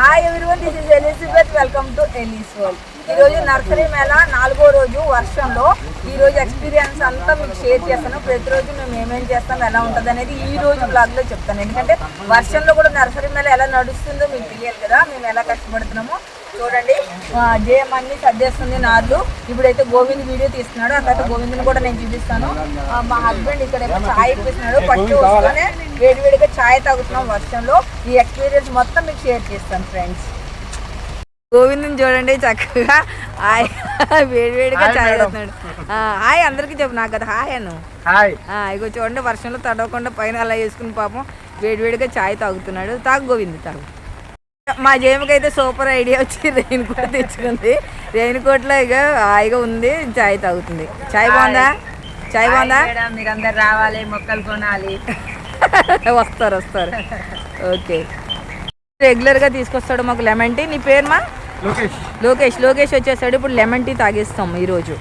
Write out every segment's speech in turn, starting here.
Hi everyone this is Elizabeth welcome to Ellie's world ఈ రోజు nursery mela నాలుగో రోజు వర్షంలో. ఈ రోజు ఎక్స్పీరియన్స్ అంతా మీకు షేర్ చేస్తాను. ప్రతిరోజు మేము ఏమేం చేస్తాం ఎలా ఉంటుంది అనేది ఈ రోజు బ్లాగ్లో చెప్తాను. ఎందుకంటే వర్షంలో కూడా నర్సరీ మేళ ఎలా నడుస్తుందో మీకు తెలియాలి కదా. మేము ఎలా కష్టపడుతున్నామో చూడండి. జేఎం అన్ని సర్దేస్తుంది నార్లు. ఇప్పుడైతే గోవింద్ వీడియో తీస్తున్నాడు. ఆ తర్వాత గోవింద్ని కూడా నేను చూపిస్తాను. మా హస్బెండ్ ఇక్కడ ఏమో ఛాయ్ ఇప్పిస్తున్నాడు. పట్టు వస్తూనే వేడివేడిగా ఛాయ్ తాగుతున్నాం వర్షంలో. ఈ ఎక్స్పీరియన్స్ మొత్తం మీకు షేర్ చేస్తాను ఫ్రెండ్స్ గోవిందని చూడండి చక్కగా. హాయ్. వేడివేడిగా ఛాయ్ తాగుతున్నాడు హాయ్ అందరికీ చెప్పు నాకు కదా. హాయ్ అను. హాయ్. ఇగో చూడండి వర్షంలో తడవకుండా పైన అలా వేసుకుని పాపం వేడివేడిగా ఛాయ్ తాగుతున్నాడు. తాగు గోవింద్ తాగు. మా జేమికి అయితే సూపర్ ఐడియా వచ్చి రెయిన్ కోట్ తెచ్చుకుంది. రెయిన్ కోట్లో ఇక హాయిగా ఉంది ఛాయ్ తాగుతుంది. ఛాయ్ బాగుందా? ఛాయ్ బాగుందా? మీరు అందరు రావాలి మొక్కలు కొనాలి. వస్తారు వస్తారు. ఓకే. రెగ్యులర్గా తీసుకొస్తాడు మాకు లెమన్ టీ నీ పేరు మా లోకేష్. లోకేష్. లోకేష్ వచ్చేసాడు. ఇప్పుడు లెమన్ టీ తాగిస్తాం ఈరోజు.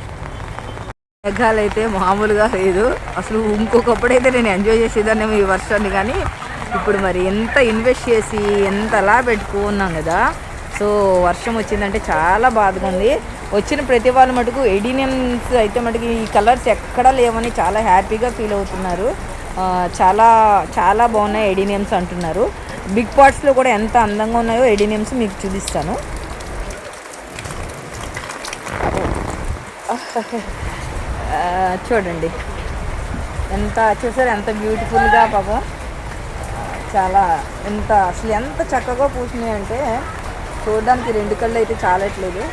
మేఘాలు అయితే మామూలుగా లేదు. అసలు ఇంకొకప్పుడైతే నేను ఎంజాయ్ చేసేదాన్ని ఈ వర్షాన్ని కానీ ఇప్పుడు మరి ఎంత ఇన్వెస్ట్ చేసి ఎంత అలా పెట్టుకున్నాం కదా. సో వర్షం వచ్చిందంటే చాలా బాధగా ఉంది. వచ్చిన ప్రతి వాళ్ళు మటుకు ఎడినియన్స్ అయితే మటుకు ఈ కలర్స్ ఎక్కడా లేవని చాలా హ్యాపీగా ఫీల్ అవుతున్నారు. చాలా చాలా బాగున్నాయి ఎడినియమ్స్ అంటున్నారు. బిగ్ పాట్స్లో కూడా ఎంత అందంగా ఉన్నాయో ఎడినియమ్స్ మీకు చూపిస్తాను. చూడండి. ఎంత చూసారు ఎంత బ్యూటిఫుల్గా పాపం. చాలా ఎంత అసలు ఎంత చక్కగా పూసినాయి అంటే చూడడానికి రెండు కళ్ళు అయితే చాలట్లేదు.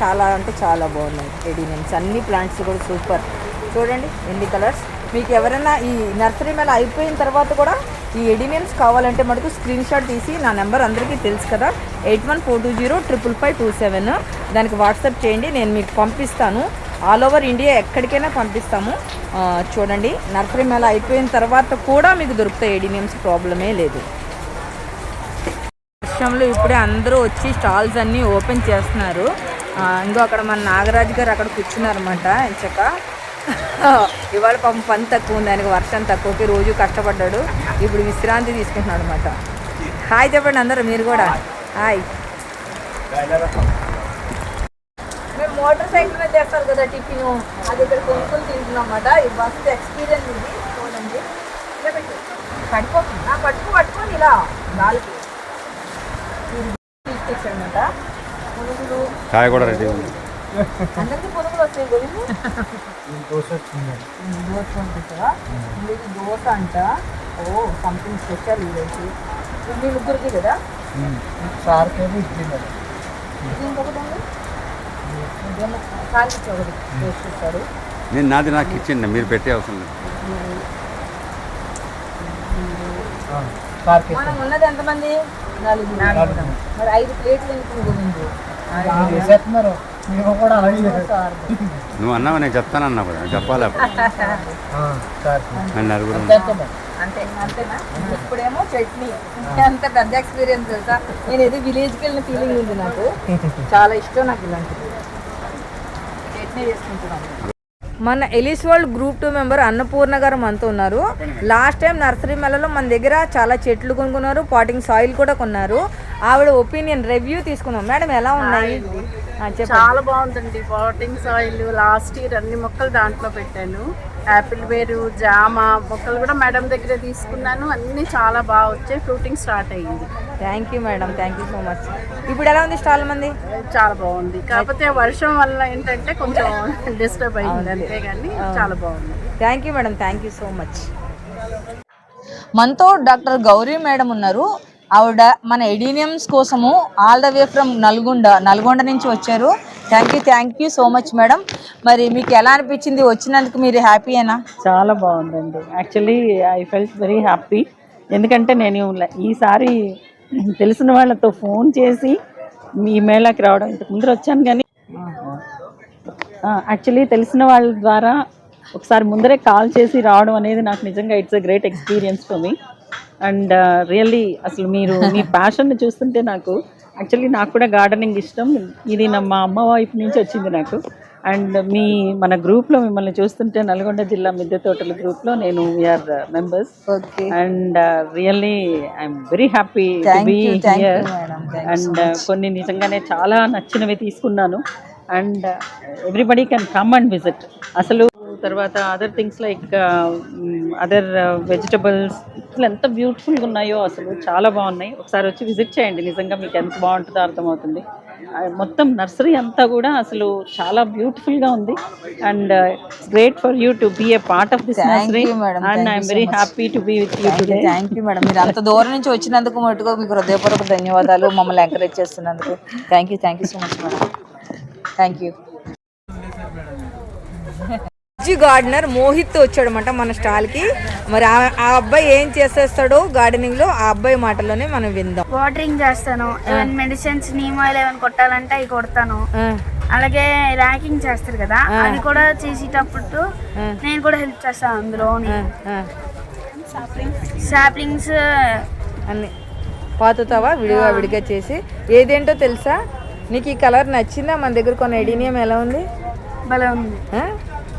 చాలా అంటే చాలా బాగున్నాయి ఎడినియమ్స్ అన్ని ప్లాంట్స్ కూడా సూపర్. చూడండి ఎన్ని కలర్స్. మీకు ఎవరైనా ఈ నర్సరీ మేళ అయిపోయిన తర్వాత కూడా ఈ ఎడినియమ్స్ కావాలంటే మటుకు స్క్రీన్ షాట్ తీసి నా నెంబర్ అందరికీ తెలుసు కదా. Eight one four two zero triple five two seven. దానికి వాట్సాప్ చేయండి నేను మీకు పంపిస్తాను. ఆల్ ఓవర్ ఇండియా ఎక్కడికైనా పంపిస్తాము. చూడండి నర్సరీ మేళ అయిపోయిన తర్వాత కూడా మీకు దొరుకుతాయి ఎడినియమ్స్ ప్రాబ్లమే లేదు. వర్షంలో ఇప్పుడే అందరూ వచ్చి స్టాల్స్ అన్నీ ఓపెన్ చేస్తున్నారు. ఇంకో అక్కడ మన నాగరాజు గారు అక్కడ కూర్చున్నారన్నమాట ఎంచక ఇవాళ పాపం పని తక్కువ ఉంది ఆయనకు వర్షం తక్కువకి రోజు కష్టపడ్డాడు. ఇప్పుడు విశ్రాంతి తీసుకుంటున్నాడు అనమాట హాయ్ చెప్పండి అందరూ మీరు కూడా. హాయ్. మేము మోటార్ సైకిల్ మీద చేస్తారు కదా టిఫిన్. అది ఇక్కడ కొనుక్కొని తింటున్నాం అన్నమాట. ఈ బస్ ఎక్స్పీరియన్స్ ఇది. చూడండి. ఇలా పెట్టు. పడిపోతుంది ఆ, పట్టుకో పట్టుకొని ఇలా. గాలికి. తీసుకొచ్చాడనమాట పునుగులు కాయ కూడా రెడీ ఉంది. అందరికీ వస్తాయి దోశ దోశ అంట? ఓ సంథింగ్ స్పెషల్ ఈరోజు మీ ముగ్గురికి కదా? సార్ పేరు ఇడ్లీ మేడం ఇది ఇంకొకటి ఉంది ఇదేమో కాల్చి ఒకటి టేస్ట్ ఇస్తాడు నేను నాది నాకు ఇచ్చిండి మీరు పెట్టే అవసరం లేదు. మనం ఉన్నది ఎంతమంది? నలుగురు మరి ఐదు ప్లేట్లు ఎందుకు నువ్వు అన్నావు? నేను చెప్తానన్నా కూడా చెప్పాలి అప్పుడు. నలుగురు చేస్తాం అంతే అంతేనా? ఇప్పుడేమో చట్నీ. అంత పెద్ద ఎక్స్పీరియన్స్ తెలుసా? నేను ఏదో విలేజ్కి వెళ్ళిన ఫీలింగ్ ఉంది నాకు. చాలా ఇష్టం నాకు ఇలాంటిది. చట్నీ చేసుకుంటున్నాను. మన Ellie's world group two member Annapurna గారు మనతో ఉన్నారు. లాస్ట్ టైం నర్సరీ మేళలో మన దగ్గర చాలా చెట్లు కొనుక్కున్నారు. పాటింగ్ సాయిల్ కూడా కొన్నారు. ఆవిడ ఒపీనియన్ రివ్యూ తీసుకున్నాం మేడం ఎలా ఉన్నాయి? చాలా బాగుందండి. పాటింగ్ సాయిల్ లాస్ట్ ఇయర్ అన్ని మొక్కలు దాంట్లో పెట్టాను. యాపిల్ వేరు జామ మొక్కలు కూడా మేడం దగ్గర తీసుకున్నాను. అన్ని చాలా బాగా వచ్చాయి. ఫ్రూటింగ్ స్టార్ట్ అయ్యింది. Thank you madam. Thank you so much ఇప్పుడు ఎలా ఉంది స్టాల్ మంది? చాలా బాగుంది. కాకపోతే వర్షం వల్ల ఏంటంటే కొంచెం డిస్టర్బ్ అయింది అంతేగాని చాలా బాగుంది. Thank you madam. Thank you so much మనతో డాక్టర్ గౌరీ మేడం ఉన్నారు. ఆవిడ మన ఎడీనియమ్స్ కోసము all the way from Nalgonda Nalgonda నుంచి వచ్చారు. Thank you thank you so much madam మరి మీకు ఎలా అనిపించింది? వచ్చినందుకు మీరు హ్యాపీయేనా చాలా బాగుందండి. Actually I felt very happy ఎందుకంటే నేను ఈసారి తెలిసిన వాళ్ళతో ఫోన్ చేసి మీ మేళాకి రావడం ఇంతకు ముందర వచ్చాను కానీ యాక్చువల్లీ తెలిసిన వాళ్ళ ద్వారా ఒకసారి ముందరే కాల్ చేసి రావడం అనేది నాకు నిజంగా it's a great experience for me and really అసలు మీరు మీ ప్యాషన్ని చూస్తుంటే నాకు యాక్చువల్లీ నాకు కూడా గార్డెనింగ్ ఇష్టం. ఇది నా మా అమ్మ వైపు నుంచి వచ్చింది నాకు. అండ్ మీ మన గ్రూప్లో మిమ్మల్ని చూస్తుంటే నల్గొండ జిల్లా మిద్దె తోటల గ్రూప్లో నేను we are members okay and really I'm very happy be here and కొన్ని నిజంగానే చాలా నచ్చినవి తీసుకున్నాను. And everybody can come and visit అసలు తర్వాత other things like other vegetables అసలు ఎంత బ్యూటిఫుల్గా ఉన్నాయో అసలు చాలా బాగున్నాయి. ఒకసారి వచ్చి విజిట్ చేయండి. నిజంగా మీకు ఎంత బాగుంటుందో అర్థమవుతుంది. మొత్తం నర్సరీ అంతా కూడా అసలు చాలా బ్యూటిఫుల్గా ఉంది. And great for you to be a part of this nursery. And I'm very. Happy to be with you today thank you madam మీరు అంత దూరం నుంచి వచ్చినందుకు మటుకు మీకు హృదయపూర్వక ధన్యవాదాలు. మమ్మల్ని ఎంకరేజ్ చేస్తున్నందుకు. Thank you thank you so much madam thank you veg gardener Mohit వచ్చాడనమాట మన స్టాల్కి. మరి ఆ- అబ్బాయి ఏం చేసేస్తాడో గార్డెనింగ్లో ఆ అబ్బాయి మాటల్లోనే మనం విందాం. వాటరింగ్ చేస్తాను. ఏమైనా మెడిసిన్స్ నీమ్ ఆయిల్ ఏమైనా కొట్టాలంటే అవి కొడతాను. అలాగే ర్యాకింగ్ చేస్తారు కదా అది కూడా చేసేటప్పుడు నేను కూడా హెల్ప్ చేస్తాను అందులో సాప్లింగ్స్ అన్ని పాతుతావా? విడిగా విడిగా చేసి. ఏదేంటో తెలుసా? నీకు ఈ కలర్ నచ్చిందా? మన దగ్గర కొన్ని ఎడీనియం ఎలా ఉంది? భలే ఉంది?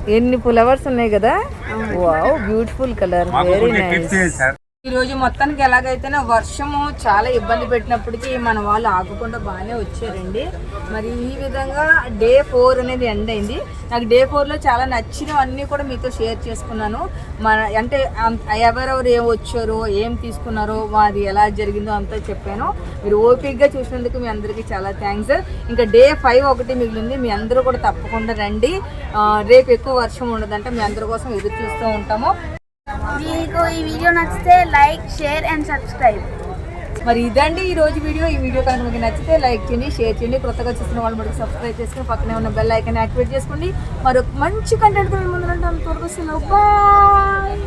ఎన్ని ఫ్లవర్స్ ఉన్నాయి కదా? Wow beautiful colour. Very nice ఈరోజు మొత్తానికి ఎలాగైతేనే వర్షము చాలా ఇబ్బంది పెట్టినప్పటికీ మన వాళ్ళు ఆగకుండా బాగానే వచ్చారండి. మరి ఈ విధంగా డే ఫోర్ అనేది ఎండ్ అయింది. నాకు డే ఫోర్లో చాలా నచ్చినవన్నీ కూడా మీతో షేర్ చేసుకున్నాను. మన అంటే ఎవరెవరు ఏం వచ్చారో ఏం తీసుకున్నారో అది ఎలా జరిగిందో అంతా చెప్పాను. మీరు ఓపిక్గా చూసినందుకు మీ అందరికీ చాలా థ్యాంక్స్ ఇంకా డే ఫైవ్ ఒకటి మిగిలింది. మీ అందరూ కూడా తప్పకుండా రండి. రేపు ఎక్కువ వర్షం ఉండదంటే. మీ అందరి కోసం ఎదురు చూస్తూ ఉంటాము. మీకు ఈ వీడియో నచ్చితే లైక్ షేర్ అండ్ సబ్స్క్రైబ్. మరి ఇదండి ఈ రోజు వీడియో. ఈ వీడియో కనుక మీకు నచ్చితే లైక్ చేయండి షేర్ చేయండి. కొత్తగా చూస్తున్న వాళ్ళు మనకి సబ్స్క్రైబ్ చేసుకుని పక్కనే ఉన్న బెల్ ఐకన్ యాక్టివేట్ చేసుకోండి. మరొక మంచి కంటెంట్ ముందు అంత వరకు వస్తున్నాం. బాయ్.